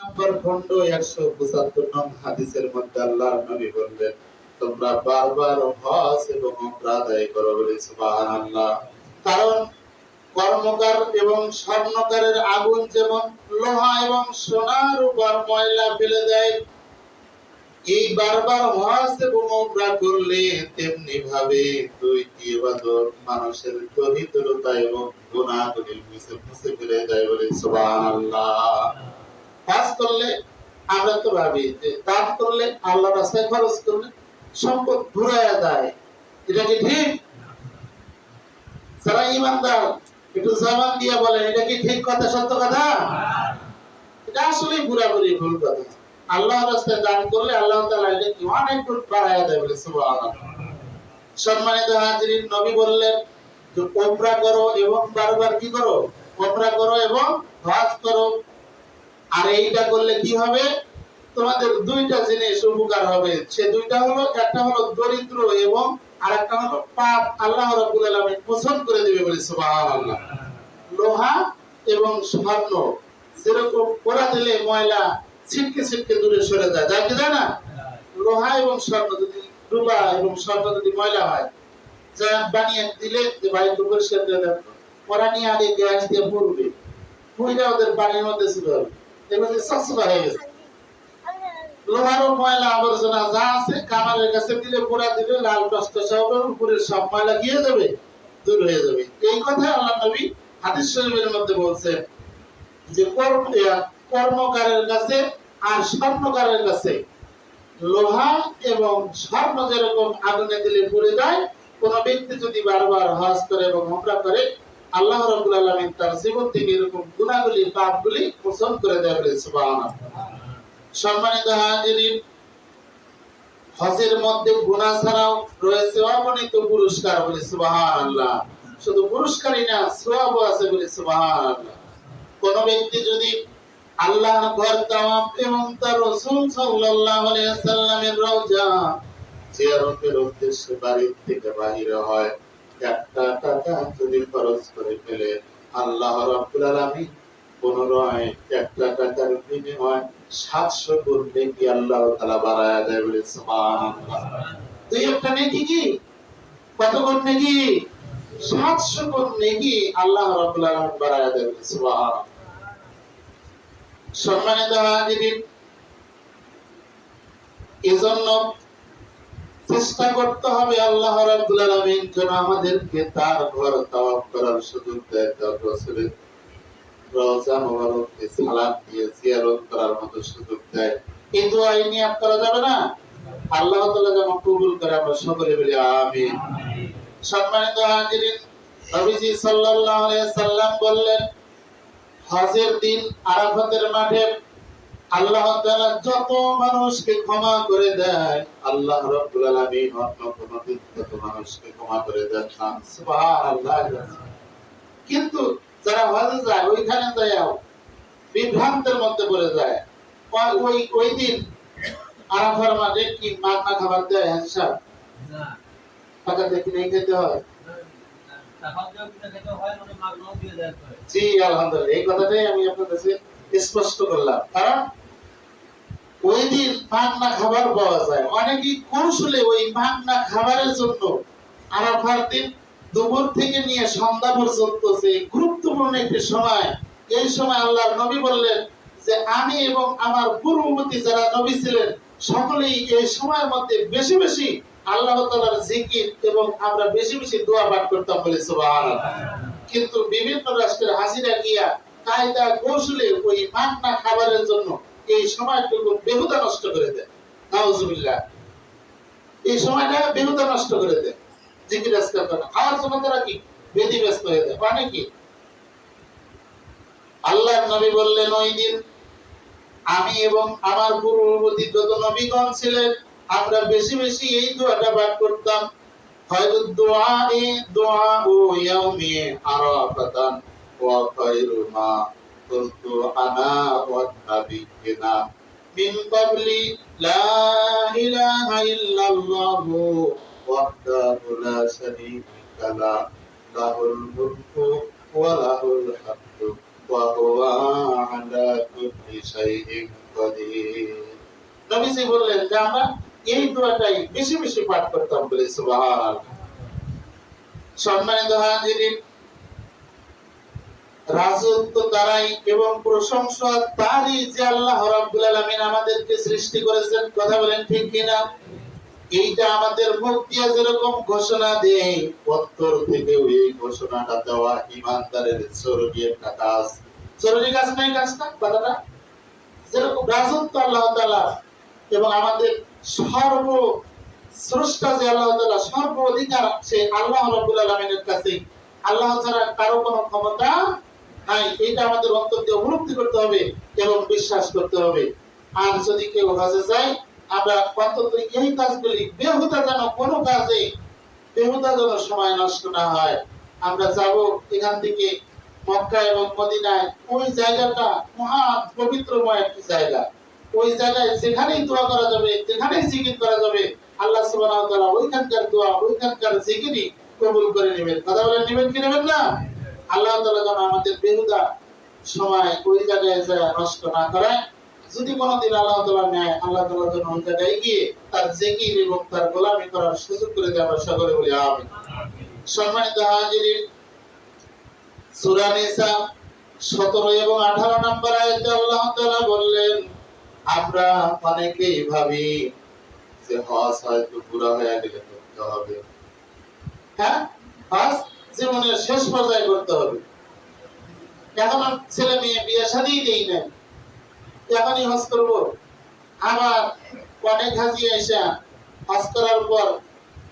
নম্বর খণ্ড একশো পঁচাত্তর নং হাদিসের মধ্যে আল্লাহ নবী বললেন, তোমরা বারবার হজ এবং উমরা আদায় করো বলে, সুবহানাল্লাহ। কারণ কর্মকার এবং স্বর্ণকারের আগুন যেমন লোহা এবং সোনার উপর ময়লা ফেলে দেয়, এই বারবার হজ এবং উমরা করলে তেমনি ভাবে দুইটি ইবাদত মানুষের দরিদ্রতা এবং গুনাহগুলি মুছে মুছে ফেলে দেয় বলে, সুবহানাল্লাহ। কাজ করলে আমরা তো ভাবি যে দান করলে আল্লাহ রাস্তায় খরচ করলে সম্পদ ঘুরায় যায়। এটা কি ঠিক? যারা ইমানদার, একটু জবান দিয়া বলেন, এটা কি ঠিক কথা, সত্য কথা? এটা আসলে পুরাপুরি ভুল কথা। আল্লাহ রাস্তায় দান করলে আল্লাহ তাআলা এটা কি অনেক গুণ বাড়ায় দেয় বলে সম্মানিত হাজির নবী বললেন যে, ওমরা করো এবং বারবার কি করো? ওমরা করো এবং হজ করো। আর এইটা করলে কি হবে? তোমাদের দুইটা জিনিস উপকার হবে। সে দুইটা হলো, একটা হলো দরিদ্র এবং আরেকটা হলো পাপ আল্লাহ রাব্বুল আলামিন পছন্দ করে দিবে বলে সুবহানাল্লাহ। লোহা এবং স্বর্ণ, যেরকম পোড়া দিলে ময়লা ছিটকে ছিটকে দূরে সরে যায়। যায় কি যায় না? লোহা এবং স্বর্ণ যদি রূপা এবং স্বর্ণ যদি ময়লা হয়, যা বানিয়ে দিলে যে ভাই একটু পরিষ্কার ওরা নিয়ে আগে গ্যাস দিয়ে পড়বে। পুইরা ওদের বাড়ির মধ্যে ছিল। এবার সসরা হয়ে গেছে। লোহার ময়লা আবর্জনা যা আছে কামারের কাছে দিলে পোড়া দিলে লাল কষ্ট সব ময়লা গিয়ে যাবে, দূর হয়ে যাবে। এই কথা আল্লাহ নবী হাদিস শরীফের মধ্যে যে, কর্ম কর্মকারের কাছে আর স্বর্ণকারের কাছে লোহা এবং স্বর্ণ যেরকম আগুনে দিলে পুড়ে যায়, কোন ব্যক্তি যদি বারবার হজ করে এবং উমরা করে আল্লাহ রাব্বুল আলামিন তার জীবন থেকে এরকম গুনাহগুলি, পাপগুলি মোচন করে সুবহানাল্লাহ। সম্মানিত হাজিরিন, হজের মধ্যে গুনাহ ছাড়াও রয়েছে অগণিত পুরস্কার বলে, সুবহানাল্লাহ। শুধু পুরস্কারই না আছে বলে, সুবহানাল্লাহ। কোন ব্যক্তি যদি আল্লাহর ঘর এবং তার রাসূল রওজা জিয়ারতের উদ্দেশ্যে থেকে বাহির হয় একটা টাকা যদি খরচ করে ফেলে, আল্লাহ রাব্বুল আলামিন পুনরায় একটা টাকার বিনিময় সাতশো গুণ নেকি আল্লাহ তাআলা বাড়ায়া দেয় বলে একটা নেকি কি? কত গুণ নেকি? সাতশো গুণ নেকি আল্লাহ রাব্বুল আলামিন বাড়ায়া দেয় বলে সম্মানিত হাজিরিন, এজন্য চেষ্টা করতে হবে আল্লাহ রাব্বুল আলামিন যেন আমাদেরকে তার ঘর তাওয়াফ করার সুযোগ দেয়, তার রওজা মোবারককে সালাম দিয়ে জিয়ারত করার মতো সুযোগ দেয়। এই দোয়া নিয়াত করা যাবে না? আল্লাহ তাআলা যেন কবুল করে আমরা সকলে বলি আমিন। সম্মানিত হাজিরিন, নবীজি সাল্লাল্লাহু আলাইহি সাল্লাম বললেন, হজের দিন আরাফাতের মাঠে আল্লাহ তাআলা যত মানুষকে ক্ষমা করে দেয় আল্লাহ রাব্বুল আলামিন অন্য কোন তত মানুষকে ক্ষমা করে দেন না। সুবহানাল্লাহ। কিন্তু যারা হজে যায় ওইখানে যায়ও বিভ্রান্তের মধ্যে পড়ে যায়। ওই- ওই দিন আরাফার মাঠে কি মাগনা খাবার দেয় হিসাব না। টাকা দেখি নেই খেতে হয়? হয় মানে জি আলহামদুলিল্লাহ। এই কথাটাই আমি আপনার কাছে স্পষ্ট করলাম। কারণ ওই দিন মাগনা খাবার পাওয়া যায়। অনেকেই কৌশলে ওই মাগনা খাবারের জন্য আরাফার দিন দুপুর থেকে নিয়ে সন্ধ্যা পর্যন্ত যে গুরুত্বপূর্ণ একটি সময়, এই সময় আল্লাহর নবী বললেন যে, আমি এবং আমার পূর্ববর্তী যারা নবী ছিলেন, সকলেই এই সময়ের মধ্যে বেশি বেশি আল্লাহ তাআলার জিকির এবং আমরা বেশি বেশি দোয়া পাঠ করতাম বলে সুবহানাল্লাহ। কিন্তু বিভিন্ন রাষ্ট্রের হাসিরা গিয়া কায়দা কৌশলে ওই মাগনা খাবারের জন্য এই সময়টুকু বেহুদা নষ্ট করে দেয়। নাউজুবিল্লাহ। এই সময়টা বেহুদা নষ্ট করে দেয়। জিকির আজকার করে খাওয়ার তারা কি? বেদি ব্যস্ত হয়ে যায়। মানে কি? নবী বললেন, ওই দিন আমি এবং আমার পূর্ববর্তী যত নবীগণ ছিলেন, আমরা বেশি বেশি এই দোয়াটা পাঠ করতাম। হয়তো দোয়া এ দোয়া ও ইয়াউমি আরাফাতান। ওয়া খায়রু মা কুনতু আনা ওয়া নাবিয়্যিনা মিন ক্বাবলি লা ইলাহা ইল্লাল্লাহু ওয়াহদাহু লা শারীকা লা লাহুল মুলকু ওয়া লাহুল হামদু وهو على كل شيء قدير নবীজি বললেন যে আমরা এই দোয়াটাই বেশি বেশি পাঠ করতাম বলে সুবহানাল্লাহ সম্মানিত হাজিরিন রাজত্ব তারাই এবং প্রশংসা তারই যে আল্লাহ রাব্বুল আলামিন আমাদেরকে সৃষ্টি করেছেন, কথা বলেন ঠিক কিনা? এইটা আমাদের মুখ দিয়ে যেরকম ঘোষণা দেয় পত্তর থেকেও এই ঘোষণাটা দেওয়া ইমানদারের জরুরি একটা কাজ। জরুরি কাজ নাই কাজটা কথাটা যেরকম রাজত্ব আল্লাহ তাআলা এবং আমাদের সর্ব স্রষ্টা যে আল্লাহ তাআলা, সর্ব অধিকার সে আল্লাহ রাব্বুল আলামিনের কাছে আল্লাহ ছাড়া কারও কোনো ক্ষমতা নাই এটা আমাদের অন্তর দিয়ে উপলব্ধি করতে হবে এবং বিশ্বাস করতে হবে। আর যদি কেউ হজে যায়, আমরা অন্তত এই কাজগুলি বেহুদা যেন কোনো কাজে বেহুদা যেন সময় নষ্ট না হয়। আমরা যাব এখান থেকে মক্কা এবং মদিনায়। ওই জায়গাটা মহান পবিত্রময় একটি জায়গা। ওই জায়গায় যেখানেই দোয়া করা যাবে, যেখানেই জিকির করা যাবে, আল্লাহ তাআলা ওইখানকার দোয়া, ওইখানকার জিকিরই কবুল করে নেবেন। কথা বলেন, নেবেন কি, নেবেন না? আল্লাহ তাআলা যেন আমাদের বেহুদা সময় ওই জায়গায় নষ্ট না করায় যদি কোনোদিন আল্লাহ তাআলা নেয় আল্লাহ তাআলা যেন ওই জায়গায় গিয়ে তার জিকির এবং তার গোলামি করার সুযোগ করে আমরা সকলে বলি আমিন। সম্মানিত হাজিরিন, সূরা 17 এবং 18 নম্বর আয়াতে আল্লাহ তাআলা বললেন, আমরা অনেকেই ভাবি যে হজ হয়তো পুরা হয়ে গেলে করতে হবে। হ্যাঁ? হজ? জীবনের শেষ পর্যায়ে করতে হবে। এখন ছেলে মেয়ে বিয়ে শাদী নেই। না এখনই হজ করব। আবার অনেক হাজি এসে হজ করার পর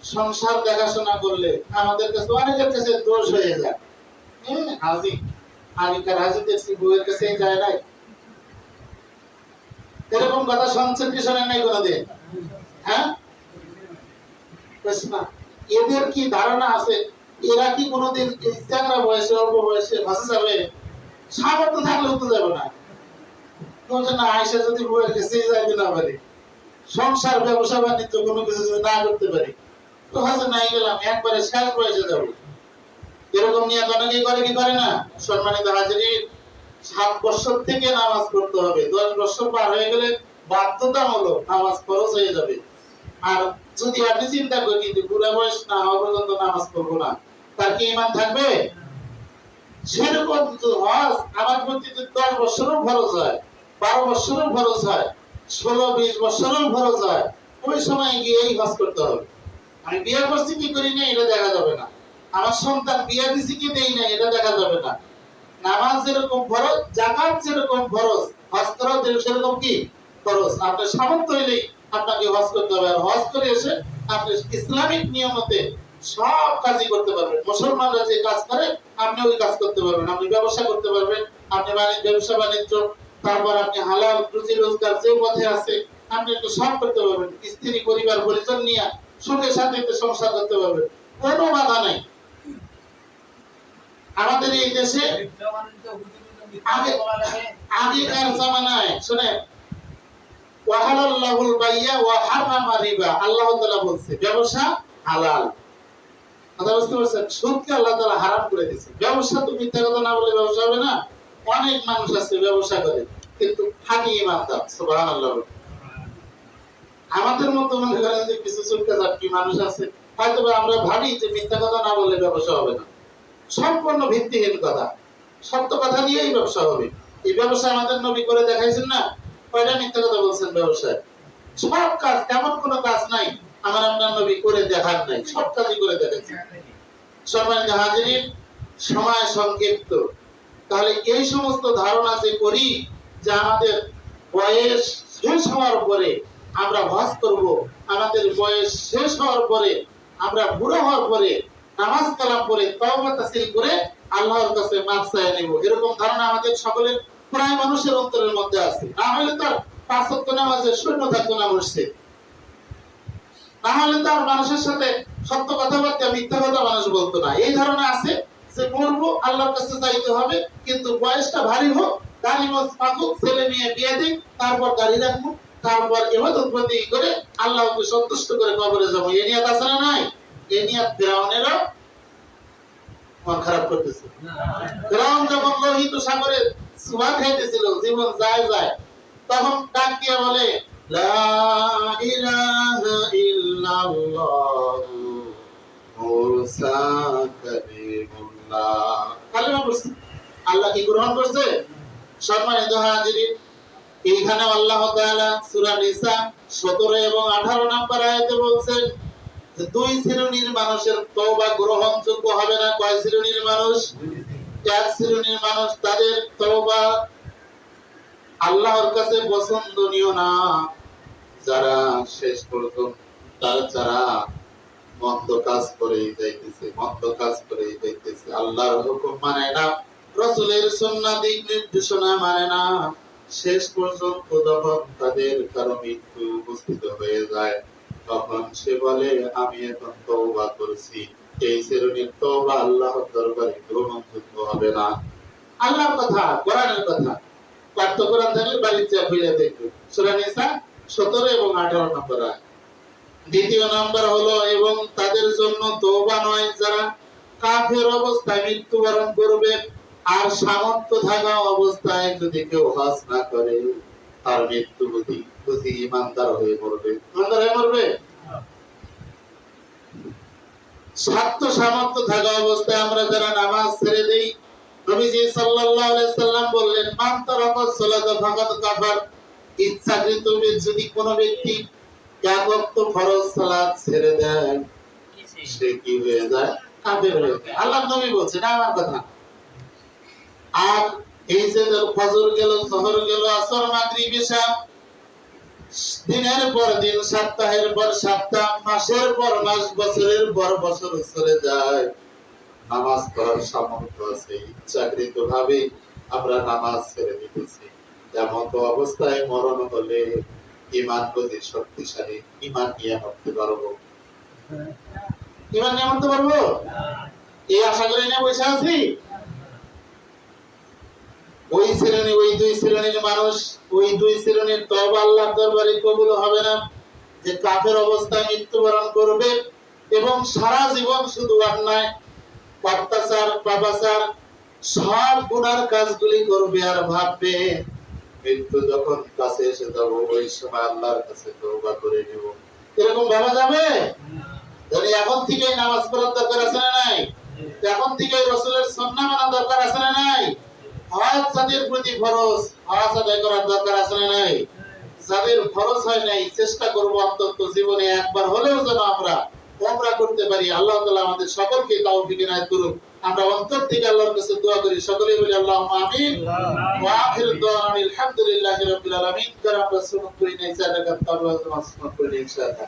সংসার দেখাশোনা করলে আমাদের কাছে অনেকের কাছে দোষ হয়ে যায়। হ্যাঁ হাজি। আগেকার হাজি দেখছি বউয়ের কাছে যায় নাই। এরকম কথা শুনছেন কি শোনেন নাই কোনোদিন? হ্যাঁ? এদের কি ধারণা আছে? এরা কি কোনোদিন এই বয়সে, অল্প বয়সে ভাসে যাবে? সামর্থ্য তো যাবে না। বলছে, না আয়সা যদি যাইতে না সংসার, ব্যবসা, বাণিজ্য কোনো কিছু যদি না করতে তো নাই গেলাম, একবারে শেষ বয়সে যাব। এরকম নিয়ে করে, কি করে না? সম্মানিত হাজিরিন, সাত বছর থেকে নামাজ পড়তে হবে। দশ বছর পার হয়ে গেলে বাধ্যতামূলক নামাজ খরচ হয়ে যাবে। আর যদি আপনি চিন্তা করেন কিন্তু বুড়া বয়স না হওয়া পর্যন্ত নামাজ পড়ব না, তার কি ইমান থাকবে? সেরকম হজ আমার প্রতি দশ বছরও খরচ হয়, বারো বছরও খরচ হয়, ষোলো, বিশ বছরও খরচ হয়, ওই সময় গিয়ে এই হজ করতে হবে। আমি বিয়ে করি না এটা দেখা যাবে না। আমার সন্তান বিয়ে দিছি, কি দেই না এটা দেখা যাবে না। নামাজ যেরকম ফরজ, জাকাত যেরকম করা সেরকম কি? ফরজ। আপনার সামর্থ্য হইলেই আপনাকে হজ করতে হবে। আর হজ করে এসে আপনি ইসলামিক নিয়মতে সব কাজই করতে পারবেন। মুসলমানরা যে কাজ করে, আপনি ওই কাজ করতে পারবেন। আপনি ব্যবসা করতে পারবেন, আপনি ব্যবসা, বাণিজ্য, তারপর আপনি হালাল, রুজি, রোজগার, যে পথে আছে, আপনি একটু সব করতে পারবেন। স্ত্রী, পরিবার, পরিজন নিয়ে সুখে শান্তিতে সংসার করতে পারবেন। কোনো বাধা নাই। আমাদের এই দেশে আগে- আগেকার জামানায়? শুনে ওয়াহালাল্লাহুল বাইয়া ওয়া হারামা রিবা। আল্লাহ তাআলা বলছে, ব্যবসা হালাল। কথা বুঝতে পারছেন? সুদকে আল্লাহ তাআলা হারাম করে দিয়েছে। ব্যবসা তো মিথ্যা কথা না বলে ব্যবসা হবে না। অনেক মানুষ আছে ব্যবসা করে, কিন্তু ইমানদার, সুবহানাল্লাহ আমাদের মতো মনে করেন যে কিছু চুলকা চাপটি মানুষ আছে হয়তো আমরা ভাবি যে মিথ্যা কথা না বললে ব্যবসা হবে না। সম্পূর্ণ ভিত্তিহীন কথা। সত্য কথা দিয়েই ব্যবসা হবে। এই ব্যবসা আমাদের নবী করে দেখাইছেন না? তাহলে এই সমস্ত ধারণা যে করি, যে আমাদের বয়স শেষ হওয়ার পরে আমরা হজ করব, আমাদের বয়স শেষ হওয়ার পরে আমরা বুড়ো হওয়ার পরে নামাজ কালাম করে তওবা করে আল্লাহর কাছে মাফ চাই নেব। এরকম ধারণা আমাদের সকলের প্রায় মানুষের অন্তরের মধ্যে আছে। না হলে তার পাঁচ ওয়াক্ত নামাজের শূন্য থাকতো না মসজিদ। না হলে তার মানুষের সাথে সত্য কথাবার্তা, মিথ্যা কথা মানুষ বলতো না। এই ধারণা আছে যে মরবো, আল্লাহর কাছে যাইতে হবে, কিন্তু বয়সটা ভারী হোক গাড়ি মজ পাকুক ছেলে মেয়ে বিয়ে দিক, তারপর গাড়ি রাখব, তারপর এবাদত বন্দি করে আল্লাহকে সন্তুষ্ট করে কবরে যাব। এ নিয়াত আছে না নাই? এ নিয়াত ফেরাউনেরও মন খারাপ করতেছে। ফেরাউন যখন লোহিত সাগরে সুমা খাইতেছিল, জীবন যায় যায়। তখন বলে আল্লাহ কি গ্রহণ করছে? এইখানে আল্লাহ তাআলা সূরা নিসা 17 এবং 18 নম্বর আয়াতে বলছেন দুই শ্রেণির মানুষের তওবা গ্রহণযোগ্য হবে না? কয় শ্রেণির মানুষ? মানুষ তাদের তওবা আল্লাহর কাছে পছন্দনীয় না। যারা শেষ পর্যন্ত যারা মন্দ কাজ করে যাইতেছে, মন্দ কাজ করে যাইতেছে। আল্লাহর হুকুম মানে না, রসুলের সুন্নাহ দিক নির্দেশনা মানে না। শেষ পর্যন্ত যখন তাদের কারও মৃত্যু উপস্থিত হয়ে যায়, তখন সে বলে, আমি এখন তওবা করছি। এই শ্রেণির আল্লাহর দরবারে গ্রহণযোগ্য হবে না। কথা, কোরআনের কথা। কোরআন থাকলে বাড়িতে ফিরে দেখবে সূরা নিসা 17 এবং 18 নম্বর দ্বিতীয় নাম্বার হলো, এবং তাদের জন্য নয়, যারা কাফের অবস্থায় মৃত্যুবরণ করবে আর সামর্থ্য থাকা অবস্থায় যদি কেউ হজ না করে, তার মৃত্যু বুঝি বুঝি ইমানদার হয়ে মরবে। ইমানদার হয়ে মরবে? স্বার্থ সামর্থ্য থাকা অবস্থায় আমরা যারা নামাজ ছেড়ে দেই, নবীজি সাল্লাল্লাহু আলাইহি সাল্লাম বললেন সালাতা ফাকাদ কাফার। ইচ্ছাকৃত যদি কোনো ব্যক্তি ফরজ সালাত ছেড়ে দেয়, সে কি হয়ে যায়? কাফের হয়ে যায়। আল্লাহ নবী বলছেন আমার কথা। আর এই যে ফজর গেল শহর গেল, আসর, মাগরিব ঈশা দিনের পর দিন, সপ্তাহের পর সপ্তাহ, মাসের পর মাস, বছরের পর বছর চলে যায়। নামাজ পড়ার সামর্থ্য আছে ইচ্ছাকৃত ভাবে আমরা নামাজ ছেড়ে দিতেছি। এমন তো অবস্থায় মরণ হলে ইমান বুঝি শক্তিশালী ইমান নিয়ে মরতে পারব। ইমান নিয়ে মরতে পারব? এই আশা করে নিয়ে বসে আছি? ওই শ্রেণি, ওই দুই শ্রেণির মানুষ, ওই দুই শ্রেণির তওবা আল্লাহর দরবারে কবুল হবে না। যে কাফের অবস্থায় মৃত্যুবরণ করবে এবং সারা জীবন শুধু অন্যায়, অত্যাচার, পাপাচার, সব গুনার কাজগুলি করবে আর ভাববে, মৃত্যু যখন কাছে এসে যাব, ওই সময় আল্লাহর কাছে তওবা করে নেব। এরকম ভাবা যাবে? এখন থেকেই নামাজ পড়ার দরকার আছে না নাই? এখন থেকেই রসুলের সুন্নাহ মানা দরকার আছে না হজ যাদের প্রতি ফরজ হজ আদায় করার দরকার আছে নাই? যাদের ফরজ হয় নাই, চেষ্টা করব অন্তত জীবনে একবার হলেও যেন আমরা ওমরা করতে পারি। আল্লাহ তাআলা আমাদের সকলকে তৌফিক ইনায়াত করুন আমরা অন্তর থেকে আল্লাহর কাছে দোয়া করি সকলেই বলি আল্লাহুম্মা আমিন। ওয়া আখিরু দাওয়ানা আলহামদুলিল্লাহি রাব্বিল আলামিন। যারা আমরা করি নাই যারা কাতার ওয়া সুন্নাত করি ইনশাআল্লাহ।